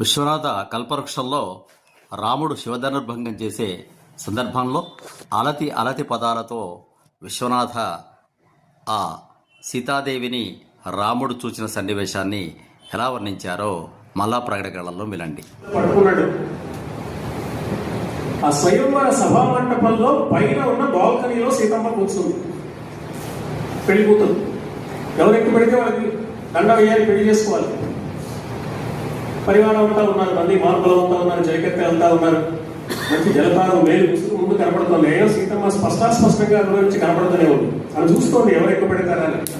విశ్వనాథ కల్పవృక్షంలో రాముడు శివధనుర్భంగం చేసే సందర్భంలో అలతి అలతి పదాలతో విశ్వనాథ ఆ సీతాదేవిని రాముడు చూచిన సన్నివేశాన్ని ఎలా వర్ణించారో మళ్ళా ప్రకటనలో వినండి. ఆ స్వయంవర సభా మండపంలో పైన ఉన్న బాల్కనీలో సీతమ్మ కూర్చుంది. పెళ్ళి కూతురు. ఎవరు పెడితే వాళ్ళకి దండ వేయాలి పెళ్ళి చేసుకోవాలి. పరివారం అంతా ఉన్నారు మంది మార్పులు అంతా ఉన్నారు జయకత్తి అంతా ఉన్నారు. మంచి జలపాతం మేలు పుస్తకం ముందు కనపడుతుంది ఏదో సీతమ్మ స్పష్టాస్పష్టంగా అనుభవించి కనపడుతూనే ఉంది. అని చూసుకోండి ఎవరు ఎక్కువ పెడతారని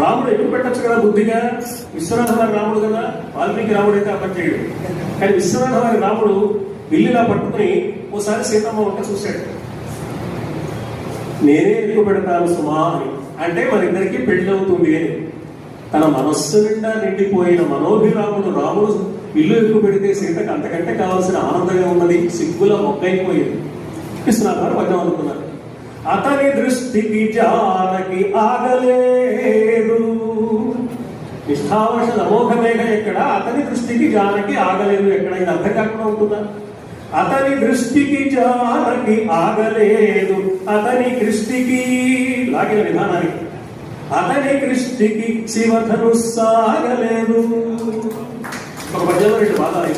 రాముడు ఎక్కువ పెట్టచ్చు కదా బుద్ధిగా? విశ్వనాథ వారి రాముడు కదా? వాల్మీకి రాముడు అయితే అర్థం కానీ విశ్వనాథ వారి రాముడు విల్లులా పట్టుకుని ఓసారి సీతమ్మ వంట చూశాడు. నేనే ఎక్కువ పెడతాను సుమా అని. అంటే మరిద్దరికి పెళ్ళి అవుతుంది అని. తన మనస్సు నిండా నిండిపోయిన మనోభిరాముడు రాముడు ఇల్లు ఎక్కువ పెడితే సీతకు అంతకంటే కావాల్సిన ఆనందంగా ఉన్నది సిగ్గుల మొక్కైపోయింది విశ్వనాథ వద్దాం అనుకున్నారు. అతని దృష్టికి జానకి ఆగలేదు. నిష్ఠావశ అమోఘమేఘ ఎక్కడ? అతని దృష్టికి జానకి ఆగలేదు. ఎక్కడ ఇది అర్థం కాకుండా ఉంటుందా? అతని దృష్టికి జానకి ఆగలేదు. అతని దృష్టికి లాగిన విధానానికి అతని కృష్టికి శివధను సాగలేదు. ఒక పద్యంలో రెండు పాదాలు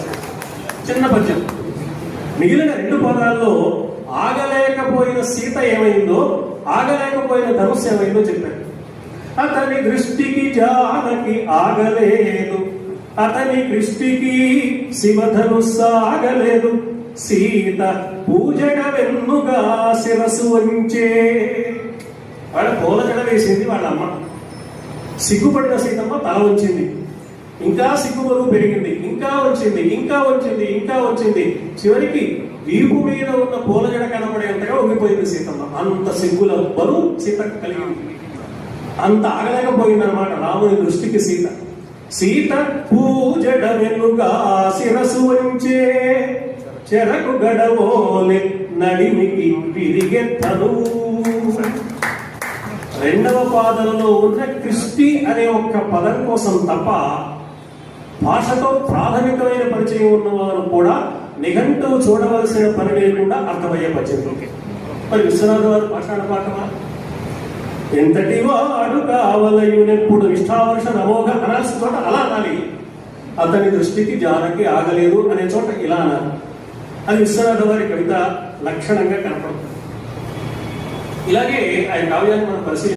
చిన్న పద్యం. మిగిలిన రెండు పదాల్లో ఆగలేకపోయిన సీత ఏమైందో ఆగలేకపోయిన ధనుస్సు ఏమైందో చెప్పారు అతని దృష్టికి జానకి ఆగలేదు. అతని దృష్టికి శివధనుస్సు ఆగలేదు సీత పూజడ వెన్నుగా శిరసు వంచే వాళ్ళ పూల వేసింది వాళ్ళ అమ్మ సిగ్గుపడిన సీతమ్మ తల వచ్చింది ఇంకా సిగ్గుబరువు పెరిగింది. ఇంకా వచ్చింది ఇంకా వచ్చింది ఇంకా వచ్చింది చివరికి వీపు మీద ఉన్న పూల జడ కనపడేంతగా ఉండిపోయింది సీతమ్మ. అంత సిగ్గుల బరువు సీతకు కలిగింది. అంత ఆగలేకపోయిందన్నమాట రాముని దృష్టికి సీత. సీత పూజడ వెనుగా శిరసు వంచే చెరకు గడవోలే నడిమికి విరిగెత్తను రెండవ పాదంలో ఉన్న క్రిస్టి అనే ఒక్క పదం కోసం తప్ప భాషతో ప్రాథమికమైన పరిచయం ఉన్నవారు కూడా నిఘంటువు చూడవలసిన పని లేకుండా అర్థమయ్యే పరిచయం. మరి విశ్వనాథ్ వారు పాషాణ పాఠమా? ఎంతటి వాడు కావలయునెప్పుడు నిష్ఠావర్ష నమోగ అనాల్సిన చోట అలా అనాలి. అతని దృష్టికి జానకి ఆగలేదు అనే చోట ఇలా అనాలి. అది విశ్వనాథ వారి కవిత లక్షణంగా కనపడుతుంది. ఇలాగే ఆయన కావ్యాన్ని మనం పరిశీలి